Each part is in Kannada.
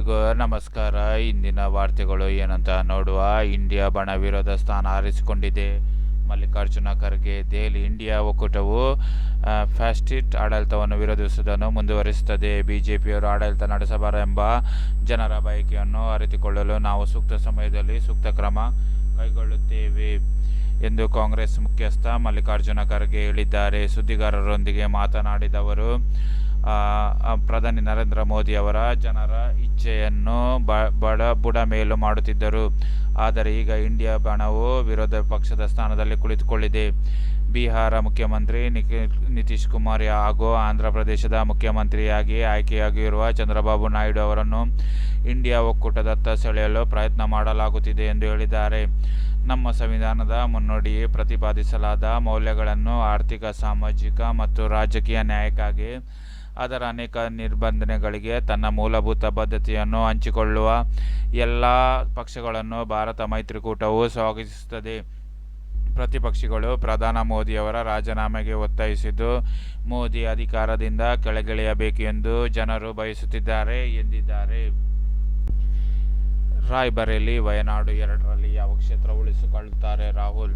ಎಲ್ರಿಗೂ ನಮಸ್ಕಾರ. ಇಂದಿನ ವಾರ್ತೆಗಳು ಏನಂತ ನೋಡುವ. ಇಂಡಿಯಾ ಬಣ ವಿರೋಧ ಸ್ಥಾನ ಆರಿಸಿಕೊಂಡಿದೆ. ಮಲ್ಲಿಕಾರ್ಜುನ ಖರ್ಗೆ, ದೆಹಲಿ, ಇಂಡಿಯಾ ಒಕ್ಕೂಟವು ಫ್ಯಾಸ್ಟಿಟ್ ಆಡಳಿತವನ್ನು ವಿರೋಧಿಸುವುದನ್ನು ಮುಂದುವರಿಸುತ್ತದೆ. ಬಿಜೆಪಿಯವರು ಆಡಳಿತ ನಡೆಸಬಾರೆಂಬ ಜನರ ಬಯಕೆಯನ್ನು ಅರಿತುಕೊಳ್ಳಲು ನಾವು ಸೂಕ್ತ ಸಮಯದಲ್ಲಿ ಸೂಕ್ತ ಕ್ರಮ ಕೈಗೊಳ್ಳುತ್ತೇವೆ ಎಂದು ಕಾಂಗ್ರೆಸ್ ಮುಖ್ಯಸ್ಥ ಮಲ್ಲಿಕಾರ್ಜುನ ಖರ್ಗೆ ಹೇಳಿದ್ದಾರೆ. ಸುದ್ದಿಗಾರರೊಂದಿಗೆ ಮಾತನಾಡಿದವರು ಪ್ರಧಾನಿ ನರೇಂದ್ರ ಮೋದಿ ಅವರ ಜನರ ಇಚ್ಛೆಯನ್ನು ಬ, ಬಡ ಮೇಲು ಮಾಡುತ್ತಿದ್ದರು. ಆದರೆ ಈಗ ಇಂಡಿಯಾ ಬಣವು ವಿರೋಧ ಪಕ್ಷದ ಸ್ಥಾನದಲ್ಲಿ ಕುಳಿತುಕೊಳ್ಳಿದೆ ಬಿಹಾರ ಮುಖ್ಯಮಂತ್ರಿ ನಿತೀಶ್ ಕುಮಾರ್ ಹಾಗೂ ಆಂಧ್ರ ಪ್ರದೇಶದ ಮುಖ್ಯಮಂತ್ರಿಯಾಗಿ ಆಯ್ಕೆಯಾಗಿರುವ ಚಂದ್ರಬಾಬು ನಾಯ್ಡು ಅವರನ್ನು ಇಂಡಿಯಾ ಒಕ್ಕೂಟದತ್ತ ಸೆಳೆಯಲು ಪ್ರಯತ್ನ ಮಾಡಲಾಗುತ್ತಿದೆ ಎಂದು ಹೇಳಿದ್ದಾರೆ. ನಮ್ಮ ಸಂವಿಧಾನದ ಮುನ್ನುಡಿ ಪ್ರತಿಪಾದಿಸಲಾದ ಮೌಲ್ಯಗಳನ್ನು ಆರ್ಥಿಕ, ಸಾಮಾಜಿಕ ಮತ್ತು ರಾಜಕೀಯ ನ್ಯಾಯಕ್ಕಾಗಿ ಅದರ ಅನೇಕ ನಿರ್ಬಂಧನೆಗಳಿಗೆ ತನ್ನ ಮೂಲಭೂತ ಬದ್ಧತೆಯನ್ನು ಹಂಚಿಕೊಳ್ಳುವ ಎಲ್ಲ ಪಕ್ಷಗಳನ್ನು ಭಾರತ ಮೈತ್ರಿಕೂಟವು ಸ್ವಾಗತಿಸುತ್ತದೆ. ಪ್ರತಿಪಕ್ಷಗಳು ಪ್ರಧಾನ ಮೋದಿಯವರ ರಾಜೀನಾಮೆಗೆ ಒತ್ತಾಯಿಸಿದ್ದು, ಮೋದಿ ಅಧಿಕಾರದಿಂದ ಕೆಳಗಿಳಿಯಬೇಕು ಎಂದು ಜನರು ಬಯಸುತ್ತಿದ್ದಾರೆ ಎಂದಿದ್ದಾರೆ. ರಾಯ್ಬರೇಲಿ ವಯನಾಡು ಎರಡರಲ್ಲಿ ಯಾವ ಕ್ಷೇತ್ರ ಉಳಿಸಿಕೊಳ್ಳುತ್ತಾರೆ ರಾಹುಲ್?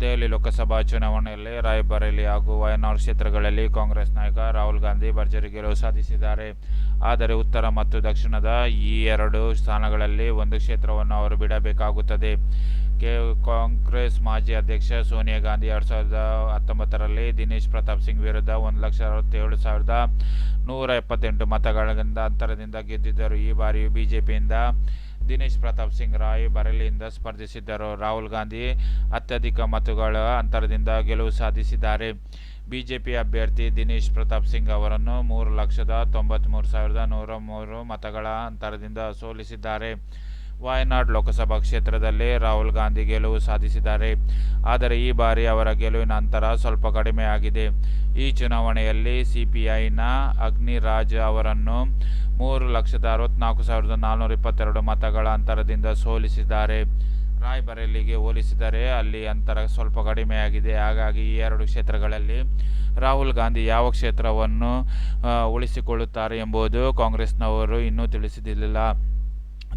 ದೆಹಲಿ ಲೋಕಸಭಾ ಚುನಾವಣೆಯಲ್ಲಿ ರಾಯ್ಬರೇಲಿ ಹಾಗೂ ವಯನಾಡ್ ಕ್ಷೇತ್ರಗಳಲ್ಲಿ ಕಾಂಗ್ರೆಸ್ ನಾಯಕ ರಾಹುಲ್ ಗಾಂಧಿ ಭರ್ಜರಿ ಗೆಲುವು ಸಾಧಿಸಿದ್ದಾರೆ. ಆದರೆ ಉತ್ತರ ಮತ್ತು ದಕ್ಷಿಣದ ಈ ಎರಡು ಸ್ಥಾನಗಳಲ್ಲಿ ಒಂದು ಕ್ಷೇತ್ರವನ್ನು ಅವರು ಬಿಡಬೇಕಾಗುತ್ತದೆ. ಕಾಂಗ್ರೆಸ್ ಮಾಜಿ ಅಧ್ಯಕ್ಷ ಸೋನಿಯಾ ಗಾಂಧಿ ಎರಡು ಸಾವಿರದ ಹತ್ತೊಂಬತ್ತರಲ್ಲಿ ದಿನೇಶ್ ಪ್ರತಾಪ್ ಸಿಂಗ್ ವಿರುದ್ಧ ಒಂದು ಲಕ್ಷ ಅರವತ್ತೇಳು ಸಾವಿರದ ನೂರ ಎಪ್ಪತ್ತೆಂಟು ಮತಗಳಿಂದ ಅಂತರದಿಂದ ಗೆದ್ದಿದ್ದರು. ಈ ಬಾರಿಯೂ ಬಿಜೆಪಿಯಿಂದ ದಿನೇಶ್ ಪ್ರತಾಪ್ ಸಿಂಗ್ ರಾಯ್ ಬರೇಲಿಯಿಂದ ಸ್ಪರ್ಧಿಸಿದ್ದರು. ರಾಹುಲ್ ಗಾಂಧಿ ಅತ್ಯಧಿಕ ಮತಗಳ ಅಂತರದಿಂದ ಗೆಲುವು ಸಾಧಿಸಿದ್ದಾರೆ. ಬಿಜೆಪಿ ಅಭ್ಯರ್ಥಿ ದಿನೇಶ್ ಪ್ರತಾಪ್ ಸಿಂಗ್ ಅವರನ್ನು ಮೂರು ಲಕ್ಷದ ತೊಂಬತ್ತ್ಮೂರು ಸಾವಿರದ ನೂರ ಮೂರು ಮತಗಳ ಅಂತರದಿಂದ ಸೋಲಿಸಿದ್ದಾರೆ. ವಾಯನಾಡ್ ಲೋಕಸಭಾ ಕ್ಷೇತ್ರದಲ್ಲಿ ರಾಹುಲ್ ಗಾಂಧಿ ಗೆಲುವು ಸಾಧಿಸಿದ್ದಾರೆ. ಆದರೆ ಈ ಬಾರಿ ಅವರ ಗೆಲುವಿನ ಅಂತರ ಸ್ವಲ್ಪ ಕಡಿಮೆಯಾಗಿದೆ ಈ ಚುನಾವಣೆಯಲ್ಲಿ ಸಿಪಿಐನ ಅಗ್ನಿರಾಜ್ ಅವರನ್ನು ಮೂರು ಲಕ್ಷದ ಅರವತ್ನಾಲ್ಕು ಸಾವಿರದ ನಾನ್ನೂರ ಇಪ್ಪತ್ತೆರಡು ಮತಗಳ ಅಂತರದಿಂದ ಸೋಲಿಸಿದ್ದಾರೆ. ರಾಯ್ಬರೇಲಿಗೆ ಹೋಲಿಸಿದರೆ ಅಲ್ಲಿ ಅಂತರ ಸ್ವಲ್ಪ ಕಡಿಮೆಯಾಗಿದೆ ಹಾಗಾಗಿ ಈ ಎರಡು ಕ್ಷೇತ್ರಗಳಲ್ಲಿ ರಾಹುಲ್ ಗಾಂಧಿ ಯಾವ ಕ್ಷೇತ್ರವನ್ನು ಉಳಿಸಿಕೊಳ್ಳುತ್ತಾರೆ ಎಂಬುದು ಕಾಂಗ್ರೆಸ್ನವರು ಇನ್ನೂ ತಿಳಿಸಿದಿಲ್ಲ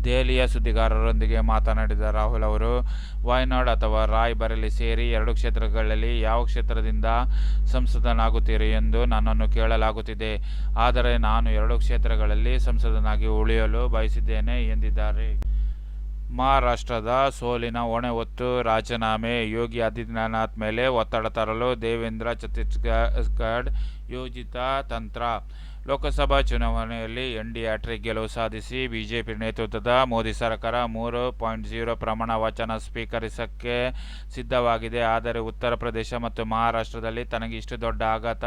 ದೆಹಲಿಯ ಸುದ್ದಿಗಾರರೊಂದಿಗೆ ಮಾತನಾಡಿದ ರಾಹುಲ್ ಅವರು, ವಾಯ್ನಾಡ್ ಅಥವಾ ರಾಯ್ ಬರಲಿ ಸೇರಿ ಎರಡು ಕ್ಷೇತ್ರಗಳಲ್ಲಿ ಯಾವ ಕ್ಷೇತ್ರದಿಂದ ಸಂಸದನಾಗುತ್ತೀರಿ ಎಂದು ನನ್ನನ್ನು ಕೇಳಲಾಗುತ್ತಿದೆ. ಆದರೆ ನಾನು ಎರಡು ಕ್ಷೇತ್ರಗಳಲ್ಲಿ ಸಂಸದನಾಗಿ ಉಳಿಯಲು ಬಯಸಿದ್ದೇನೆ, ಎಂದಿದ್ದಾರೆ. ಮಹಾರಾಷ್ಟ್ರದ ಸೋಲಿನ ಹೊಣೆ ಹೊತ್ತು ರಾಜೀನಾಮೆ, ಯೋಗಿ ಆದಿತ್ಯನಾಥ್ ಮೇಲೆ ಒತ್ತಡ ತರಲು ದೇವೇಂದ್ರ ಛತ್ತೀಸ್ಗಢ ಯೋಜಿತ ತಂತ್ರ ಲೋಕಸಭಾ ಚುನಾವಣೆಯಲ್ಲಿ ಎನ್ ಡಿ ಹ್ಯಾಟ್ರಿಕ್ ಗೆಲುವು ಸಾಧಿಸಿ ಬಿಜೆಪಿ ನೇತೃತ್ವದ ಮೋದಿ ಸರ್ಕಾರ ಮೂರು ಪಾಯಿಂಟ್ ಜೀರೋ ಪ್ರಮಾಣ ವಚನ ಸ್ವೀಕರಿಸಕ್ಕೆ ಸಿದ್ಧವಾಗಿದೆ. ಆದರೆ ಉತ್ತರ ಪ್ರದೇಶ ಮತ್ತು ಮಹಾರಾಷ್ಟ್ರದಲ್ಲಿ ತನಗೆ ಇಷ್ಟು ದೊಡ್ಡ ಆಘಾತ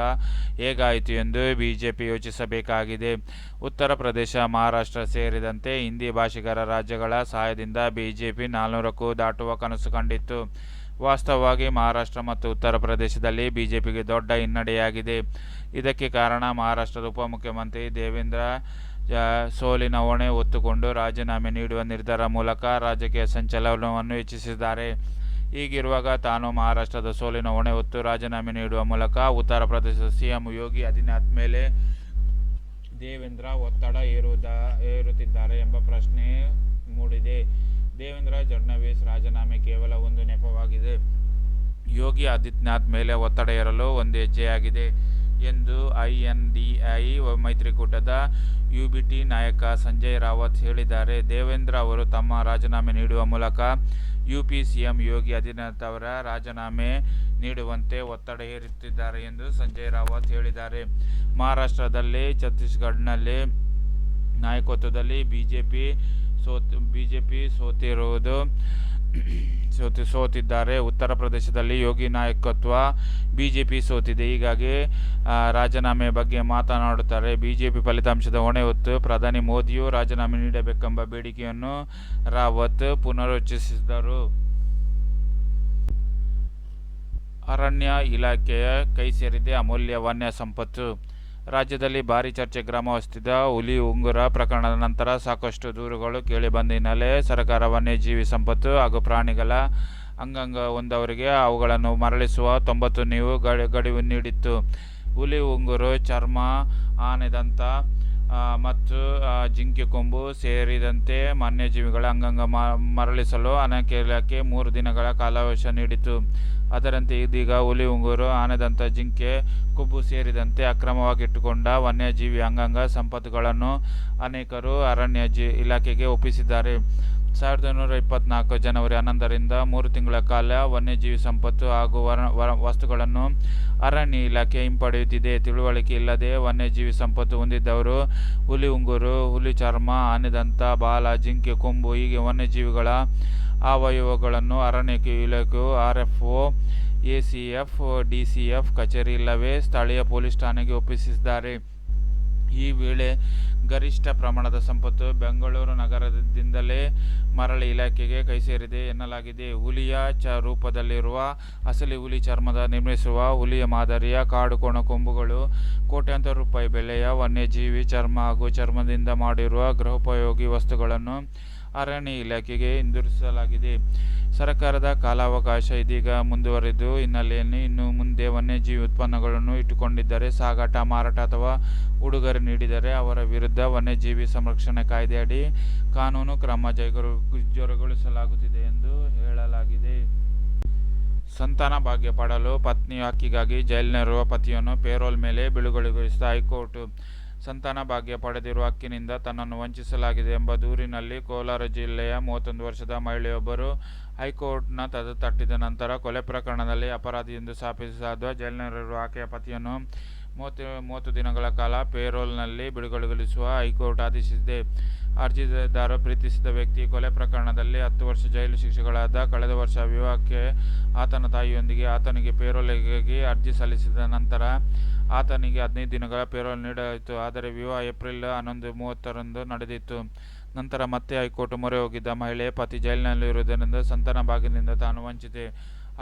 ಹೇಗಾಯಿತು ಎಂದು ಬಿಜೆಪಿ ಯೋಚಿಸಬೇಕಾಗಿದೆ. ಉತ್ತರ ಪ್ರದೇಶ, ಮಹಾರಾಷ್ಟ್ರ ಸೇರಿದಂತೆ ಹಿಂದಿ ಭಾಷಿಗರ ರಾಜ್ಯಗಳ ಸಹಾಯದಿಂದ ಬಿಜೆಪಿ ನಾಲ್ನೂರಕ್ಕೂ ದಾಟುವ ಕನಸು ಕಂಡಿತ್ತು. ವಾಸ್ತವವಾಗಿ ಮಹಾರಾಷ್ಟ್ರ ಮತ್ತು ಉತ್ತರ ಪ್ರದೇಶದಲ್ಲಿ ಬಿಜೆಪಿಗೆ ದೊಡ್ಡ ಹಿನ್ನಡೆಯಾಗಿದೆ. ಇದಕ್ಕೆ ಕಾರಣ ಮಹಾರಾಷ್ಟ್ರದ ಉಪಮುಖ್ಯಮಂತ್ರಿ ದೇವೇಂದ್ರ ಸೋಲಿನ ಹೊಣೆ ಹೊತ್ತುಕೊಂಡು ರಾಜೀನಾಮೆ ನೀಡುವ ನಿರ್ಧಾರ ಮೂಲಕ ರಾಜಕೀಯ ಸಂಚಲನವನ್ನು ಹೆಚ್ಚಿಸಿದ್ದಾರೆ. ಈಗಿರುವಾಗ ತಾನು ಮಹಾರಾಷ್ಟ್ರದ ಸೋಲಿನ ಹೊಣೆ ಹೊತ್ತು ರಾಜೀನಾಮೆ ನೀಡುವ ಮೂಲಕ ಉತ್ತರ ಪ್ರದೇಶದ ಸಿಎಂ ಯೋಗಿ ಆದಿತ್ಯನಾಥ್ ಮೇಲೆ ದೇವೇಂದ್ರ ಒತ್ತಡ ಏರುವುದ ಏರುತ್ತಿದ್ದಾರೆ ಎಂಬ ಪ್ರಶ್ನೆ ಮೂಡಿದೆ. ದೇವೇಂದ್ರ ಫಡ್ನವೀಸ್ ರಾಜೀನಾಮೆ ಕೇವಲ ಒಂದು ನೆಪವಾಗಿದೆ. ಯೋಗಿ ಆದಿತ್ಯನಾಥ್ ಮೇಲೆ ಒತ್ತಡ ಏರಲು ಒಂದು ಹೆಜ್ಜೆಯಾಗಿದೆ ಎಂದು ಐಎನ್ಡಿಐ ಮೈತ್ರಿಕೂಟದ ಯುಬಿಟಿ ನಾಯಕ ಸಂಜಯ್ ರಾವತ್ ಹೇಳಿದ್ದಾರೆ. ದೇವೇಂದ್ರ ಅವರು ತಮ್ಮ ರಾಜೀನಾಮೆ ನೀಡುವ ಮೂಲಕ ಯುಪಿ ಸಿಎಂ ಯೋಗಿ ಆದಿತ್ಯನಾಥ್ ಅವರ ರಾಜೀನಾಮೆ ನೀಡುವಂತೆ ಒತ್ತಡ ಹೇರುತ್ತಿದ್ದಾರೆ ಎಂದು ಸಂಜಯ್ ರಾವತ್ ಹೇಳಿದ್ದಾರೆ. ಮಹಾರಾಷ್ಟ್ರದಲ್ಲಿ ಛತ್ತೀಸ್ಗಢನಲ್ಲಿ ನಾಯಕತ್ವದಲ್ಲಿ ಬಿಜೆಪಿ ಸೋತ್ ಪಿ ಸೋತಿರುವುದು ಸೋತಿ, ಸೋತಿದ್ದಾರೆ. ಉತ್ತರ ಪ್ರದೇಶದಲ್ಲಿ ಯೋಗಿ ನಾಯಕತ್ವ ಬಿ ಜೆ ಪಿ ಸೋತಿದೆ. ಹೀಗಾಗಿ ರಾಜೀನಾಮೆ ಬಗ್ಗೆ ಮಾತನಾಡುತ್ತಾರೆ. ಬಿ ಜೆ ಪಿ ಫಲಿತಾಂಶದ ಹೊಣೆ ಹೊತ್ತು ಪ್ರಧಾನಿ ಮೋದಿಯು ರಾಜೀನಾಮೆ ನೀಡಬೇಕೆಂಬ ಬೇಡಿಕೆಯನ್ನು ರಾವತ್ ಪುನರುಚ್ಚರಿಸಿದರು ಅರಣ್ಯ ಇಲಾಖೆಯ ಕೈ ಸೇರಿದೆ ಅಮೂಲ್ಯ ವನ್ಯ ಸಂಪತ್ತು. ರಾಜ್ಯದಲ್ಲಿ ಭಾರಿ ಚರ್ಚೆ ಗ್ರಾಮವಸ್ತಿದ ಹುಲಿ ಉಂಗುರ ಪ್ರಕರಣದ ನಂತರ ಸಾಕಷ್ಟು ದೂರುಗಳು ಕೇಳಿಬಂದ ಹಿನ್ನೆಲೆ ಸರ್ಕಾರ ವನ್ಯಜೀವಿ ಸಂಪತ್ತು ಹಾಗೂ ಪ್ರಾಣಿಗಳ ಅಂಗಾಂಗ ಹೊಂದವರಿಗೆ ಅವುಗಳನ್ನು ಮರಳಿಸುವ ತೊಂಬತ್ತು ನೀವು ಗಡಿ ಗಡಿವು ನೀಡಿತ್ತು. ಹುಲಿ ಉಂಗುರು ಚರ್ಮ ಆನೆದಂತ ಆ, ಮತ್ತು ಜಿಂಕೆ ಕೊಂಬು ಸೇರಿದಂತೆ ವನ್ಯಜೀವಿಗಳ ಅಂಗಾಂಗ ಮರಳಿಸಲು ಅನೇಕ ಇಲಾಖೆ ಮೂರು ದಿನಗಳ ಕಾಲಾವಕಾಶ ನೀಡಿತು ಅದರಂತೆ ಇದೀಗ ಹುಲಿ, ಉಂಗೂರು ಆನೆದಂಥ ಜಿಂಕೆ ಕೊಬ್ಬು ಸೇರಿದಂತೆ ಅಕ್ರಮವಾಗಿಟ್ಟುಕೊಂಡ ವನ್ಯಜೀವಿ ಅಂಗಾಂಗ ಸಂಪತ್ತುಗಳನ್ನು ಅನೇಕರು ಅರಣ್ಯ ಜಿ, ಇಲಾಖೆಗೆ ಒಪ್ಪಿಸಿದ್ದಾರೆ. ಸಾವಿರದ ಒಂಬೈನೂರ ಇಪ್ಪತ್ನಾಲ್ಕು ಜನವರಿ ಹನ್ನೊಂದರಿಂದ ಮೂರು ತಿಂಗಳ ಕಾಲ ವನ್ಯಜೀವಿ ಸಂಪತ್ತು ಹಾಗೂ ವರ ವರ, ವಸ್ತುಗಳನ್ನು ಅರಣ್ಯ ಇಲಾಖೆ ಹಿಂಪಡೆಯುತ್ತಿದೆ. ತಿಳುವಳಿಕೆ ಇಲ್ಲದೆ ವನ್ಯಜೀವಿ ಸಂಪತ್ತು ಹೊಂದಿದ್ದವರು ಹುಲಿ, ಉಂಗುರು, ಹುಲಿ ಚರ್ಮ ಆನೆದಂತ ಬಾಲ, ಜಿಂಕೆ, ಕೊಂಬು ಹೀಗೆ ವನ್ಯಜೀವಿಗಳ ಅವಯವಗಳನ್ನು ಅರಣ್ಯ ಇಲಾಖೆಯು R F O A C F D C F ಕಚೇರಿ ಇಲ್ಲವೇ ಸ್ಥಳೀಯ ಪೊಲೀಸ್ ಠಾಣೆಗೆ ಒಪ್ಪಿಸಿದ್ದಾರೆ. ಈ ವೇಳೆ ಗರಿಷ್ಠ ಪ್ರಮಾಣದ ಸಂಪತ್ತು ಬೆಂಗಳೂರು ನಗರದಿಂದಲೇ ಮರಳಿ ಇಲಾಖೆಗೆ ಕೈ ಸೇರಿದೆ ಎನ್ನಲಾಗಿದೆ. ಹುಲಿಯ ಚ ರೂಪದಲ್ಲಿರುವ ಅಸಲಿ ಹುಲಿ ಚರ್ಮದ ನಿರ್ಮಿಸುವ ಹುಲಿಯ ಮಾದರಿಯ ಕಾಡು ಕೋಣ ಕೊಂಬುಗಳು ಕೋಟ್ಯಾಂತರ ರೂಪಾಯಿ ಬೆಲೆಯ ವನ್ಯಜೀವಿ ಚರ್ಮ ಹಾಗೂ ಚರ್ಮದಿಂದ ಮಾಡಿರುವ ಗೃಹೋಪಯೋಗಿ ವಸ್ತುಗಳನ್ನು ಅರಣ್ಯ ಇಲಾಖೆಗೆ ಹಿಂದಿರುಗಿಸಲಾಗಿದೆ ಸರ್ಕಾರದ ಕಾಲಾವಕಾಶ ಇದೀಗ ಮುಂದುವರೆದು, ಹಿನ್ನೆಲೆಯಲ್ಲಿ ಇನ್ನು ಮುಂದೆ ವನ್ಯಜೀವಿ ಉತ್ಪನ್ನಗಳನ್ನು ಇಟ್ಟುಕೊಂಡಿದ್ದರೆ ಸಾಗಾಟ, ಮಾರಾಟ ಅಥವಾ ಉಡುಗೊರೆ ನೀಡಿದರೆ ಅವರ ವಿರುದ್ಧ ವನ್ಯಜೀವಿ ಸಂರಕ್ಷಣೆ ಕಾಯ್ದೆಯಡಿ ಕಾನೂನು ಕ್ರಮ ಜೈಗರು ಜರುಗೊಳಿಸಲಾಗುತ್ತಿದೆ ಎಂದು ಹೇಳಲಾಗಿದೆ. ಸಂತಾನ ಭಾಗ್ಯ ಪಡಲು ಪತ್ನಿ ಹಕ್ಕಿಗಾಗಿ ಜೈಲಿನಲ್ಲಿರುವ ಪತಿಯನ್ನು ಪೇರೋಲ್ ಮೇಲೆ ಬಿಡುಗಡೆಗೊಳಿಸಿದ ಹೈಕೋರ್ಟ್. ಸಂತಾನ ಭಾಗ್ಯ ಪಡೆದಿರುವ ಹಕ್ಕಿನಿಂದ ತನ್ನನ್ನು ವಂಚಿಸಲಾಗಿದೆ ಎಂಬ ದೂರಿನಲ್ಲಿ ಕೋಲಾರ ಜಿಲ್ಲೆಯ ಮೂವತ್ತೊಂದು ವರ್ಷದ ಮಹಿಳೆಯೊಬ್ಬರು ಹೈಕೋರ್ಟ್ನ ತದ ತಟ್ಟಿದ ನಂತರ ಕೊಲೆ ಪ್ರಕರಣದಲ್ಲಿ ಅಪರಾಧಿ ಎಂದು ಸ್ಥಾಪಿಸಲಾದ ಜೈಲಿನಲ್ಲಿರುವ ಆಕೆಯ ಪತಿಯನ್ನು ಮೂವತ್ತು ಮೂವತ್ತು ದಿನಗಳ ಕಾಲ ಪೇರೋಲ್ನಲ್ಲಿ ಬಿಡುಗಡೆಗೊಳಿಸುವ ಹೈಕೋರ್ಟ್ ಆದೇಶಿಸಿದೆ. ಅರ್ಜಿದಾರ ಪ್ರೀತಿಸಿದ ವ್ಯಕ್ತಿ ಕೊಲೆ ಪ್ರಕರಣದಲ್ಲಿ ಹತ್ತು ವರ್ಷ ಜೈಲು ಶಿಕ್ಷೆಗಳಾದ ಕಳೆದ ವರ್ಷ ವಿವಾಹಕ್ಕೆ ಆತನ ತಾಯಿಯೊಂದಿಗೆ ಆತನಿಗೆ ಪೇರೋಲ್ಗಾಗಿ ಅರ್ಜಿ ಸಲ್ಲಿಸಿದ ನಂತರ ಆತನಿಗೆ ಹದಿನೈದು ದಿನಗಳ ಪೇರೋಲ್ ನೀಡಲಾಯಿತು. ಆದರೆ ವಿವಾಹ ಏಪ್ರಿಲ್ ಹನ್ನೊಂದು ಮೂವತ್ತರಂದು ನಡೆದಿತ್ತು. ನಂತರ ಮತ್ತೆ ಹೈಕೋರ್ಟ್ ಮೊರೆ ಹೋಗಿದ್ದ ಮಹಿಳೆ ಪತಿ ಜೈಲಿನಲ್ಲಿರುವುದರಿಂದ ಸಂತಾನ ಭಾಗ್ಯದಿಂದ ತಾನು ವಂಚಿತೆ.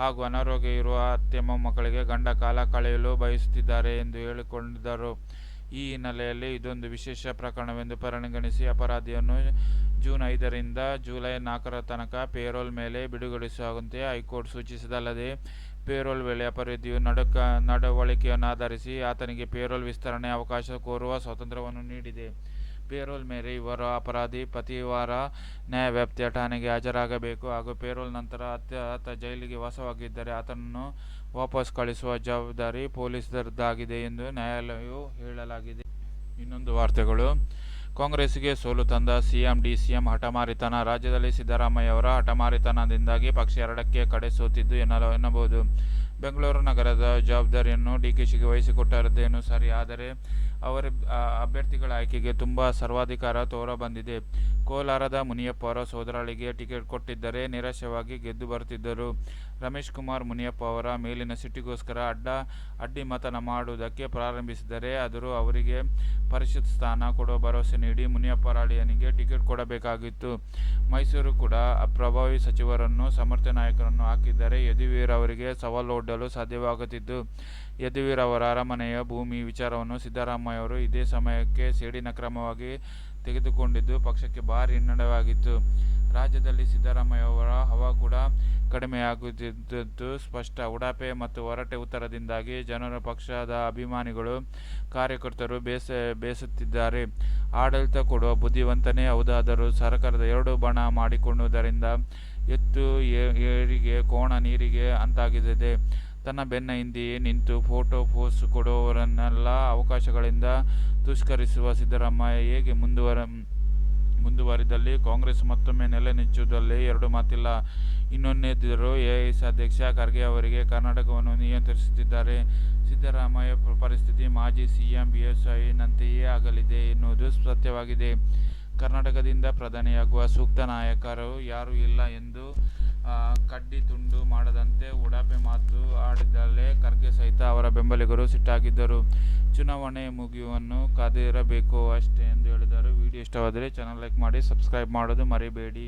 ಹಾಗೂ ಅನಾರೋಗ್ಯ ಇರುವ ಅತ್ತೆ ಮೊಮ್ಮಕ್ಕಳಿಗೆ ಗಂಡ ಕಾಲ ಕಳೆಯಲು ಬಯಸುತ್ತಿದ್ದಾರೆ ಎಂದು ಹೇಳಿಕೊಂಡಿದ್ದರು ಈ ಹಿನ್ನೆಲೆಯಲ್ಲಿ ಇದೊಂದು ವಿಶೇಷ ಪ್ರಕರಣವೆಂದು ಪರಿಗಣಿಸಿ ಅಪರಾಧಿಯನ್ನು ಜೂನ್ ಐದರಿಂದ ಜುಲೈ ನಾಲ್ಕರ ತನಕ ಪೇರೋಲ್ ಮೇಲೆ ಬಿಡುಗಡೆಸುವಂತೆ ಹೈಕೋರ್ಟ್ ಸೂಚಿಸಿದಲ್ಲದೆ, ಪೇರೋಲ್ ವೇಳೆ ಅಪರಾಧಿಯು ನಡಕ ನಡವಳಿಕೆಯನ್ನು ಆಧರಿಸಿ ಆತನಿಗೆ ಪೇರೋಲ್ ವಿಸ್ತರಣೆ ಅವಕಾಶ ಕೋರುವ ಸ್ವಾತಂತ್ರ್ಯವನ್ನು ನೀಡಿದೆ. ಪೇರೋಲ್ ಮೇಲೆ ಇವರ ಅಪರಾಧಿ ಪ್ರತಿವಾರ ನ್ಯಾಯವ್ಯಾಪ್ತಿಯ ಠಾಣೆಗೆ ಹಾಜರಾಗಬೇಕು ಹಾಗೂ ಪೇರೋಲ್ ನಂತರ ಅತ್ಯ ಆತ ಜೈಲಿಗೆ ವಾಸವಾಗಿದ್ದರೆ ಆತನನ್ನು ವಾಪಸ್ ಕಳಿಸುವ ಜವಾಬ್ದಾರಿ ಪೊಲೀಸರದ್ದಾಗಿದೆ ಎಂದು ನ್ಯಾಯಾಲಯವು ಹೇಳಲಾಗಿದೆ. ಇನ್ನೊಂದು ವಾರ್ತೆಗಳು. ಕಾಂಗ್ರೆಸ್ಗೆ ಸೋಲು ತಂದ ಸಿಎಂ, ಡಿಸಿಎಂ ಹಠಮಾರಿತನ. ರಾಜ್ಯದಲ್ಲಿ ಸಿದ್ದರಾಮಯ್ಯ ಅವರ ಹಠಮಾರಿತನದಿಂದಾಗಿ ಪಕ್ಷ ಎರಡಕ್ಕೆ ಕಡೆ ಸೋತಿದ್ದು ಎನ್ನಲ, ಎನ್ನಬಹುದು. ಬೆಂಗಳೂರು ನಗರದ ಜವಾಬ್ದಾರಿಯನ್ನು ಡಿ ಕೆ ಶಿಗೆ ವಹಿಸಿಕೊಟ್ಟರದ್ದೇನು ಸರಿ, ಆದರೆ ಅವರ ಅಭ್ಯರ್ಥಿಗಳ ಆಯ್ಕೆಗೆ ತುಂಬ ಸರ್ವಾಧಿಕಾರ ತೋರ ಬಂದಿದೆ. ಕೋಲಾರದ ಮುನಿಯಪ್ಪ ಅವರ ಸೋದರಳಿಗೆ ಟಿಕೆಟ್ ಕೊಟ್ಟಿದ್ದರೆ ನಿರಾಶವಾಗಿ ಗೆದ್ದು ಬರುತ್ತಿದ್ದರು. ರಮೇಶ್ ಕುಮಾರ್ ಮುನಿಯಪ್ಪ ಅವರ ಮೇಲಿನ ಸಿಟ್ಟಿಗೋಸ್ಕರ ಅಡ್ಡ, ಅಡ್ಡಿ ಮತನ ಮಾಡುವುದಕ್ಕೆ ಪ್ರಾರಂಭಿಸಿದರೆ ಆದರೂ ಅವರಿಗೆ ಪರಿಷತ್ ಸ್ಥಾನ ಕೊಡುವ ಭರವಸೆ ನೀಡಿ ಮುನಿಯಪ್ಪ ರಾಳಿಯನಿಗೆ ಟಿಕೆಟ್ ಕೊಡಬೇಕಾಗಿತ್ತು. ಮೈಸೂರು ಕೂಡ ಪ್ರಭಾವಿ ಸಚಿವರನ್ನು, ಸಮರ್ಥ ನಾಯಕರನ್ನು ಹಾಕಿದ್ದರೆ ಯದುವೀರ್ ಅವರಿಗೆ ಸವಾಲು ಒಡ್ಡಲು ಸಾಧ್ಯವಾಗುತ್ತಿದ್ದು ಯದುವೀರವರ ಅರಮನೆಯ ಭೂಮಿ ವಿಚಾರವನ್ನು ಸಿದ್ದರಾಮಯ್ಯವರು ಇದೇ ಸಮಯಕ್ಕೆ ಸೇಡಿನ ಕ್ರಮವಾಗಿ ತೆಗೆದುಕೊಂಡಿದ್ದು, ಪಕ್ಷಕ್ಕೆ ಭಾರಿ ಹಿನ್ನಡೆವಾಗಿತ್ತು ರಾಜ್ಯದಲ್ಲಿ ಸಿದ್ದರಾಮಯ್ಯ ಅವರ ಹವಾ ಕೂಡ ಕಡಿಮೆಯಾಗುತ್ತಿದ್ದದ್ದು ಸ್ಪಷ್ಟ. ಉಡಾಪೆ ಮತ್ತು ಹೊರಟೆ ಉತ್ತರದಿಂದಾಗಿ ಜನರು ಪಕ್ಷದ ಅಭಿಮಾನಿಗಳು, ಕಾರ್ಯಕರ್ತರು ಬೇಸ, ಬೇಸುತ್ತಿದ್ದಾರೆ. ಆಡಳಿತ ಕೊಡುವ ಬುದ್ಧಿವಂತನೇ ಹೌದಾದರೂ ಸರ್ಕಾರದ ಎರಡು ಬಣ ಮಾಡಿಕೊಳ್ಳುವುದರಿಂದ ಎತ್ತು ಏರಿಗೆ, ಕೋಣ ನೀರಿಗೆ ಅಂತಾಗಿದೆ ತನ್ನ ಬೆನ್ನ ಹಿಂದೆಯೇ ನಿಂತು ಫೋಟೋ ಪೋಸ್ ಕೊಡುವವರನ್ನೆಲ್ಲ ಅವಕಾಶಗಳಿಂದ ತುಷ್ಕರಿಸುವ ಸಿದ್ದರಾಮಯ್ಯ ಹೇಗೆ ಮುಂದುವರ, ಮುಂದುವರಿದಲ್ಲಿ ಕಾಂಗ್ರೆಸ್ ಮತ್ತೊಮ್ಮೆ ನೆಲೆ ನೆಚ್ಚುವುದಲ್ಲಿ ಎರಡು ಮಾತಿಲ್ಲ. ಇನ್ನೊಂದೇದಿದ್ದರೂ ಎಸ್ ಅಧ್ಯಕ್ಷ ಖರ್ಗೆ ಅವರಿಗೆ ಕರ್ನಾಟಕವನ್ನು ನಿಯಂತ್ರಿಸುತ್ತಿದ್ದಾರೆ. ಸಿದ್ದರಾಮಯ್ಯ ಪರಿಸ್ಥಿತಿ ಮಾಜಿ ಸಿಎಂ ಐನಂತೆಯೇ ಆಗಲಿದೆ ಎನ್ನುವುದು ಸತ್ಯವಾಗಿದೆ. ಕರ್ನಾಟಕದಿಂದ ಪ್ರಧಾನಿಯಾಗುವ ಸೂಕ್ತ ನಾಯಕರು ಯಾರೂ ಇಲ್ಲ ಎಂದು ಕಡ್ಡಿ ತುಂಡು ಮಾಡದಂತೆ ಉಡಾಪೆ ಮಾತು ಆಡಿದಲ್ಲೇ ಖರ್ಗೆ ಸಹಿತ ಅವರ ಬೆಂಬಲಿಗರು ಸಿಟ್ಟಾಗಿದ್ದರು. ಚುನಾವಣೆ ಮುಗಿಯುವನ್ನು ಕಾದಿರಬೇಕು ಅಷ್ಟೇ ಎಂದು ಹೇಳಿದರು. ವಿಡಿಯೋ ಇಷ್ಟವಾದರೆ ಚಾನಲ್ ಲೈಕ್ ಮಾಡಿ ಸಬ್ಸ್ಕ್ರೈಬ್ ಮಾಡೋದು ಮರಿಬೇಡಿ.